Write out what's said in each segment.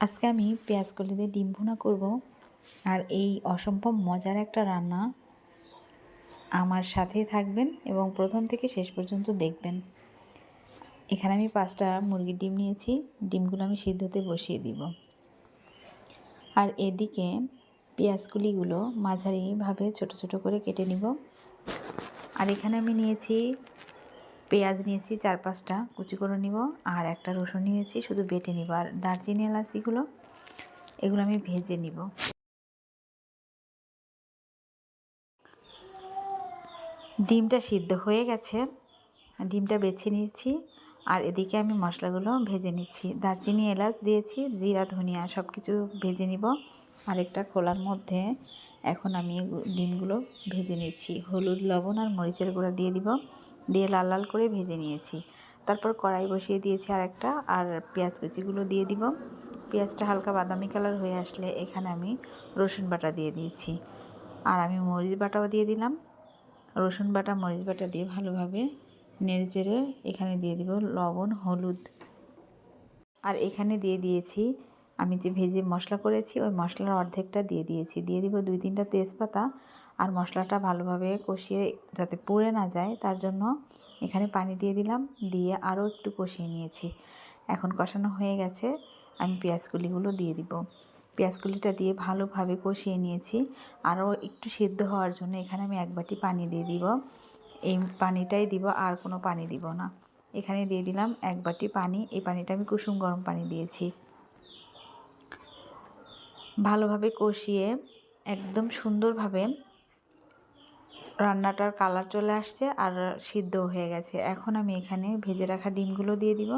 আজকে আমি পেঁয়াজ কলি দিয়ে ডিম ভুনা করব আর এই অসম্ভব মজার একটা রান্না আমার সাথেই থাকবেন এবং প্রথম থেকে শেষ পর্যন্ত দেখবেন। এখানে আমি পাঁচটা মুরগির ডিম নিয়েছি, ডিমগুলো আমি সিদ্ধতে বসিয়ে দিব। আর এদিকে পেঁয়াজগুলিগুলো মাঝারিভাবে ছোট ছোট করে কেটে নিব। আর এখানে আমি নিয়েছি পেঁয়াজ নিয়েছি চার পাঁচটা, কুচি করে নিব, আর একটা রসুন নিয়েছি, শুধু বেটে নিব। আর দারচিনি, এলাচিগুলো, এগুলো আমি ভেজে নিব। ডিমটা সিদ্ধ হয়ে গেছে। ডিমটা বেছে নিয়েছি, আর এদিকে আমি মশলাগুলো ভেজে নিচ্ছি। দারচিনি, এলাচ দিয়েছি, জিরা, ধনিয়া সব কিছু ভেজে নিব। আরেকটা খোলার মধ্যে এখন আমি ডিমগুলো ভেজে নিচ্ছি। হলুদ, লবণ আর মরিচের গুঁড়া দিয়ে দিব। দিয়ে লাল লাল করে ভেজে নিয়েছি। তারপর কড়াই বসিয়ে দিয়েছি আর একটা আর পেঁয়াজ কুচিগুলো দিয়ে দিব। পেঁয়াজটা হালকা বাদামি কালার হয়ে আসলে এখানে আমি রসুন বাটা দিয়ে দিয়েছি। আর আমি মরিচ বাটাও দিয়ে দিলাম। রসুন বাটা, মরিচ বাটা দিয়ে ভালোভাবে নেড়ে চেড়ে এখানে দিয়ে দিব লবণ, হলুদ। আর এখানে দিয়ে দিয়েছি, আমি যে ভেজে মশলা করেছি, ওই মশলার অর্ধেকটা দিয়ে দিয়েছি। দিয়ে দিব দুই তিনটা তেজপাতা আর মশলাটা ভালোভাবে কষিয়ে যাতে পুড়ে না যায়, তার জন্য এখানে পানি দিয়ে দিলাম, দিয়ে আরও একটু কষিয়ে নিয়েছি। এখন কষানো হয়ে গেছে, আমি পেঁয়াজগুলিগুলো দিয়ে দিব। পেঁয়াজগুলিটা দিয়ে ভালোভাবে কষিয়ে নিয়েছি, আরও একটু সিদ্ধ হওয়ার জন্য এখানে আমি এক বাটি পানি দিয়ে দিব। এই পানিটাই দিব, আর কোনো পানি দিব না। এখানে দিয়ে দিলাম এক বাটি পানি, এই পানিটা আমি কুসুম গরম পানি দিয়েছি। ভালোভাবে কষিয়ে, একদম সুন্দরভাবে রান্নাটার কালার চলে আসছে আর সিদ্ধ হয়ে গেছে। এখন আমি এখানে ভেজে রাখা ডিমগুলো দিয়ে দিব।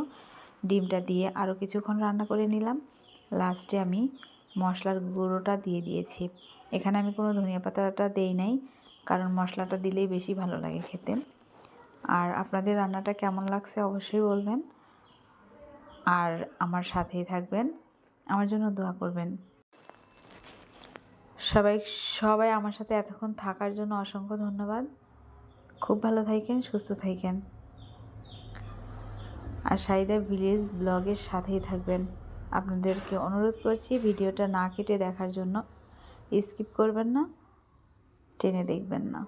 ডিমটা দিয়ে আরও কিছুক্ষণ রান্না করে নিলাম। লাস্টে আমি মশলার গুঁড়োটা দিয়ে দিয়েছি। এখানে আমি কোনো ধনিয়া পাতাটা দেই নাই, কারণ মশলাটা দিলেই বেশি ভালো লাগে খেতে। আর আপনাদের রান্নাটা কেমন লাগছে অবশ্যই বলবেন। আর আমার সাথেই থাকবেন। আমার জন্য দোয়া করবেন। সবাই সবাই আমার সাথে এতক্ষণ থাকার জন্য অসংখ্য ধন্যবাদ। খুব ভালো থাকেন, সুস্থ থাকেন। আর সাইদা ভিলেজ ব্লগের সাথেই থাকবেন। আপনাদেরকে অনুরোধ করছি ভিডিওটা না কেটে দেখার জন্য। স্কিপ করবেন না, টেনে দেখবেন না।